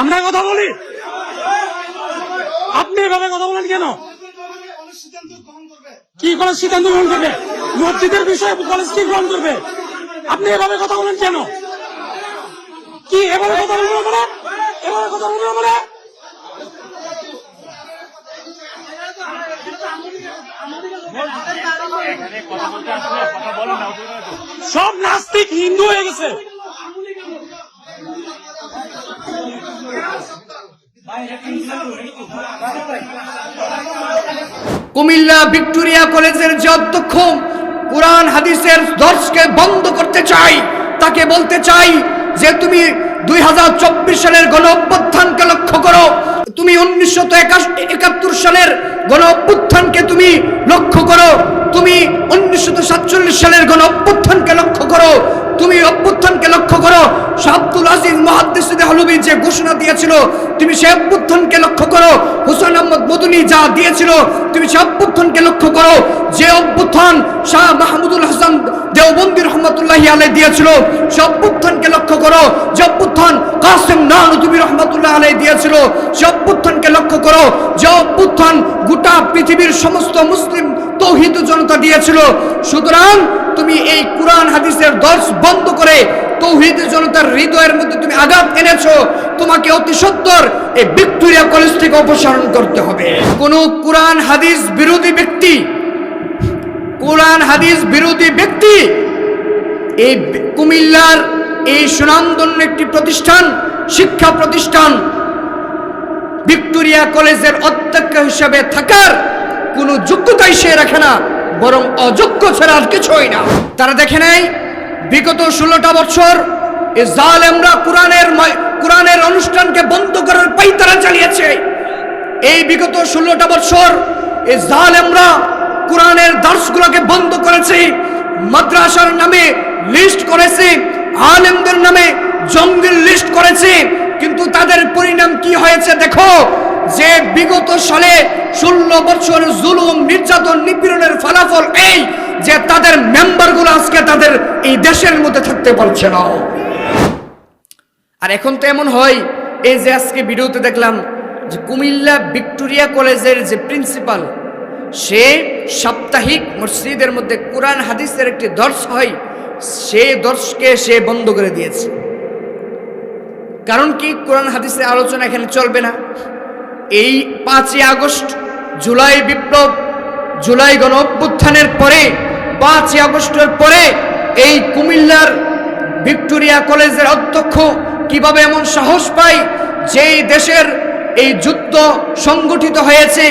আমরা কথা বলি? আপনি এভাবে কথা বলেন কেন? কি কলেজ সিদ্ধান্ত গ্রহণ করবে? মসজিদের বিষয়ে কলেজ কি গ্রহণ করবে? আপনি এভাবে কথা বলেন কেন? কি, এভাবে কথা বলব আমরা এভাবে কথা বলব আমরা সব নাস্তিক হিন্দু হয়ে গেছে। কুমিল্লা ভিক্টোরিয়া কলেজের যে অধ্যক্ষ কোরআন হাদিসের দর্শকে বন্ধ করতে চাই, তাকে বলতে চাই যে তুমি দুই সালের গণ অভ্যুত্থানকে লক্ষ্য করো। তুমি উনিশশো একাত্তর সালের গণ অভ্যুত্থানকে তুমি লক্ষ্য করো। তুমি উনিশশো সাতচল্লিশ সালের গণ অভ্যুত্থানকে লক্ষ্য করো। তুমি অভ্যুত্থানকে লক্ষ্য করো। শাহ আজিজ হলবি যে ঘোষণা দিয়েছিল, তুমি সে অভ্যুত্থানকে লক্ষ্য করো। হুসেন আহমদ যা দিয়েছিল, তুমি সে অভ্যুত্থানকে লক্ষ্য করো। যে অভ্যুত্থান শাহ মাহমুদুল হাসান দেওবন্দি আলাই দিয়েছিল, সে অভ্যুত্থানকে লক্ষ্য করো। যে অভ্যুত্থান কাসেম রহমতুল্লাহ আলাই দিয়েছিল, সে অভ্যুত্থানকে লক্ষ্য করো। যে অভ্যুত্থান গোটা পৃথিবীর সমস্ত মুসলিম তৌহিদ জনতা দিয়েছিল, সুতরাং তুমি এই কোরআন, হাদিসের দর্শ বন্ধ করে তৌহিদ জনতার হৃদয়ের মধ্যে তুমি আঘাত এনেছো, তোমাকে অতি সত্তর এই ভিক্টোরিয়া কলেজ থেকে অপসারণ করতে হবে। কোন কোরআন, হাদিস বিরোধী ব্যক্তি, কোরআন, হাদিস বিরোধী ব্যক্তি, এই কুমিল্লার এই সুনামধন্য একটি প্রতিষ্ঠান, শিক্ষা প্রতিষ্ঠান, ভিক্টোরিয়া কলেজের অধ্যক্ষ হিসেবে থাকার কোনো যোগ্যতাই সে রাখে না, বরং অযোগ্য ছাড়া আর কিছুই না। তারা দেখে নাই বিগত ষোলোটা বছর এ জালেমরা কোরআনের কোরআনের অনুষ্ঠানকে বন্ধ করার পাইতারা চালিয়েছে। এই বিগত ষোলোটা বছর এ জালেমরা কোরআনের দার্সগুলোকে বন্ধ করেছে, মাদ্রাসার নামে লিস্ট করেছে, আলেমদের নামে জঙ্গির লিস্ট করেছে, কিন্তু তাদের পরিণাম কি হয়েছে দেখো, যে বিগত সালে ষোলো বছর জুলুম, নির্যাতন, নিপীড়নের ফলাফল এই যে তাদের মেম্বারগুলো দেশের মধ্যে থাকতে পারছে না। আর এখন তো এমন হয়, এই যে আজকে ভিডিওতে দেখলাম যে কুমিল্লা ভিক্টোরিয়া কলেজের যে প্রিন্সিপাল, সে সাপ্তাহিক মসজিদের মধ্যে কোরআন, হাদিসের একটি দর্শ হয়, সে দর্শকে সে বন্ধ করে দিয়েছে। কারণ কি কোরআন, হাদিসের আলোচনা এখানে চলবে না? এই পাঁচই আগস্ট, জুলাই বিপ্লব, জুলাই গণ অভ্যুত্থানের পরে, পাঁচই আগস্টের পরে এই কুমিল্লার ভিক্টোরিয়া কলেজের অধ্যক্ষ কীভাবে এমন সাহস পায়? যেই দেশের এই যুদ্ধ সংগঠিত হয়েছে,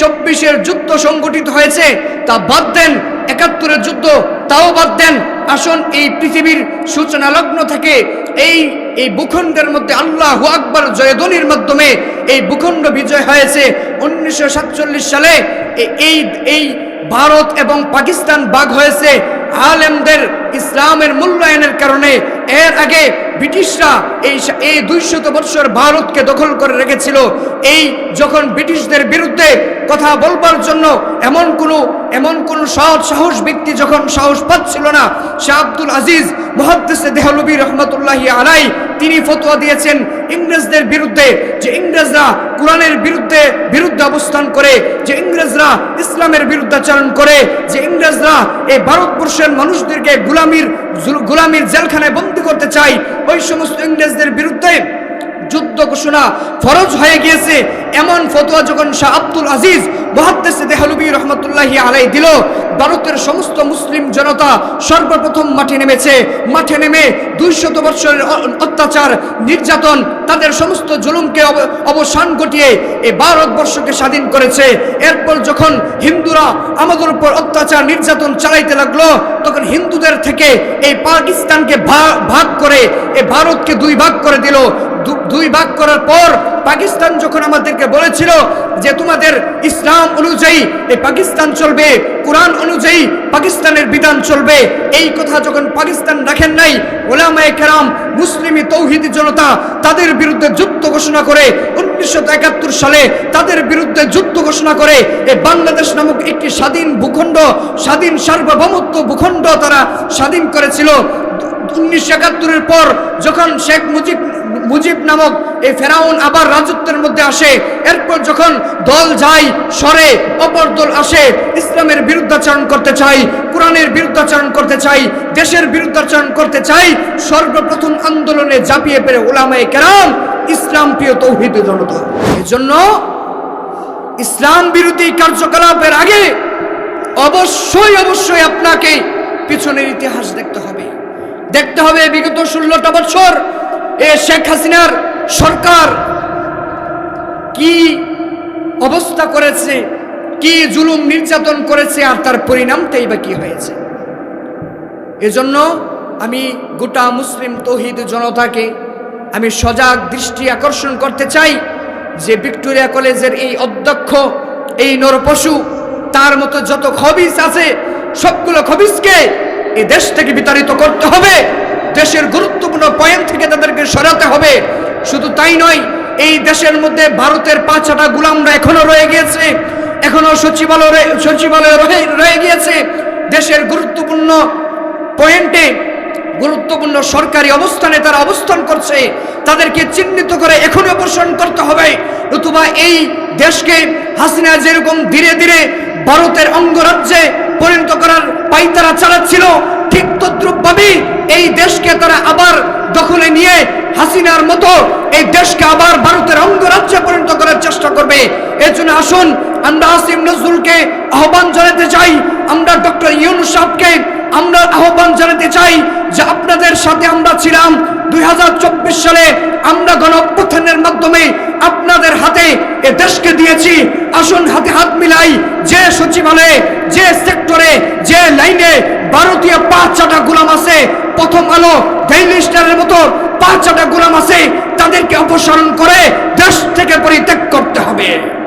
চব্বিশের যুদ্ধ সংগঠিত হয়েছে, তা বাদ দেন, একাত্তরের যুদ্ধ, তাও বাদ দেন। আসুন এই পৃথিবীর সূচনা লগ্ন থেকে এই এই ভূখণ্ডের মধ্যে আল্লাহ আকবর জয়ধ্বনির মাধ্যমে এই ভূখণ্ড বিজয় হয়েছে। উনিশশো সাতচল্লিশ সালে এই এই ভারত এবং পাকিস্তান ভাগ হয়েছে। আলেমদের ইসলামের মূল্যায়নের কারণে এর আগে ব্রিটিশরা এই এই দুইশত বৎসর ভারতকে দখল করে রেখেছিল। এই যখন ব্রিটিশদের বিরুদ্ধে কথা বলবার জন্য এমন কোনো, এমন কোন সৎ সাহস ব্যক্তি যখন সাহস পাচ্ছিল না শাহ আব্দুল আজিজ মহাদ্দেসে দেহলবী রহমতুল্লাহি আলাই তিনি ফতোয়া দিয়েছেন ইংরেজদের বিরুদ্ধে যে ইংরেজরা কোরআনের বিরুদ্ধে বিরুদ্ধে অবস্থান করে, যে ইংরেজরা ইসলামের বিরুদ্ধাচরণ করে, যে ইংরেজরা এই ভারতবর্ষের মানুষদেরকে গুলামির গুলামির জেলখানায় বন্দী করতে চাই। ওই সমস্ত ইংরেজদের বিরুদ্ধে যুদ্ধ ঘোষণা ফরজ হয়ে গিয়েছে। এমন ফতোয়া যখন শাহ আব্দুল আজিজ মহাদ্দেসে দেহলবী রহমতুল্লাহি আলাই দিল, ভারতের সমস্ত মুসলিম জনতা সর্বপ্রথম মাঠে নেমেছে। মাঠে নেমে দুইশত বৎসরের অত্যাচার, নির্যাতন, তাদের সমস্ত জুলুমকে অব- অবসান ঘটিয়ে এই ভারতবর্ষকে স্বাধীন করেছে। এরপর যখন হিন্দুরা আমাদের উপর অত্যাচার, নির্যাতন চালাইতে লাগল, তখন হিন্দুদের থেকে এই পাকিস্তানকে ভাগ করে এ ভারতকে দুই ভাগ করে দিল। দুই ভাগ করার পর পাকিস্তান যখন আমাদেরকে বলেছিল যে তোমাদের ইসলাম অনুযায়ী এই পাকিস্তান চলবে, কোরআন অনুযায়ী পাকিস্তানের বিধান চলবে, এই কথা যখন পাকিস্তান রাখেন নাই, ওলামায়ে কেরাম, মুসলিমি তৌহিদি জনতা তাদের বিরুদ্ধে যুদ্ধ ঘোষণা করে উনিশশো একাত্তর সালে তাদের বিরুদ্ধে যুদ্ধ ঘোষণা করে এই বাংলাদেশ নামক একটি স্বাধীন ভূখণ্ড, স্বাধীন সার্বভৌমত্ব ভূখণ্ড তারা স্বাধীন করেছিল। উনিশশো একাত্তরের পর যখন শেখ মুজিব মুজিব নামক এই ফেরাউন আবার রাজত্বের মধ্যে আসে। এরপর যখন দল যায়, সরে, অপর দল আসে, ইসলামের বিরুদ্ধাচরণ করতে চাই কোরআনের বিরুদ্ধাচরণ করতে চাই দেশের বিরুদ্ধাচরণ করতে চাই সর্বপ্রথম আন্দোলনে ঝাঁপিয়ে পেরে ওলামায়ে কেরাম ইসলাম প্রিয় তৌহিদ জনতা। এজন্য ইসলাম বিরোধী কার্যকলাপের আগে অবশ্যই অবশ্যই আপনাকে পিছনের ইতিহাস দেখতে হবে। দেখতে হবে বিগত ষোলোটা বছর এ শেখ হাসিনার সরকার কি অবস্থা করেছে, কি জুলুম নির্যাতন করেছে আর তার পরিণামটাই বা কি হয়েছে? এজন্য আমি গোটা মুসলিম তৌহিদ জনতাকে আমি সজাগ দৃষ্টি আকর্ষণ করতে চাই যে ভিক্টোরিয়া কলেজের এই অধ্যক্ষ, এই নরপশু, তার মতো যত খবিস আছে, সবগুলো খবিসকে এই দেশ থেকে বিতাড়িত করতে হবে। দেশের গুরুত্বপূর্ণ পয়েন্ট থেকে হবে। শুধু তাই নয়, এই দেশের মধ্যে ভারতের পাঁচটা গুলামরা এখনও রয়ে গিয়েছে। এখনও সচিবালয় সচিবালয় রয়ে গিয়েছে। দেশের গুরুত্বপূর্ণ পয়েন্টে গুরুত্বপূর্ণ সরকারি অবস্থানে তারা অবস্থান করছে। তাদেরকে চিহ্নিত করে এখনই অপসারণ করতে হবে। নতুবা এই দেশকে হাসিনা যেরকম ধীরে ধীরে ভারতের অঙ্গরাজ্যে পরিণত করার পাইতারা চালাচ্ছিল, ঠিক এই দেশকে তারা আবার দখলে নিয়ে হাসিনার মতো এই দেশকে আবার ভারতের অঙ্গরাজ্যে পরিণত করার চেষ্টা করবে। এর জন্য আসুন, আমরা আসিম নজরুলকে আহ্বান জানাতে চাই। আমরা ডক্টর ইউনুস সাহেবকে আমরা আহ্বান জানাতে চাই যে আপনাদের সাথে আমরা ছিলাম। দুই হাজার চব্বিশ সালে আমরা গণ মাধ্যমে আপনাদের হাতে এ দেশকে দিয়েছি। আসুন হাতে হাত মিলাই যে সচিবালয়ে, যে সেক্টরে, যে লাইনে ভারতীয় পাঁচ চাটা গুলাম আছে, প্রথম আলো ডেইলি স্টারের মতো পাঁচ চাটা গুলাম আছে, তাদেরকে অপসারণ করে দেশ থেকে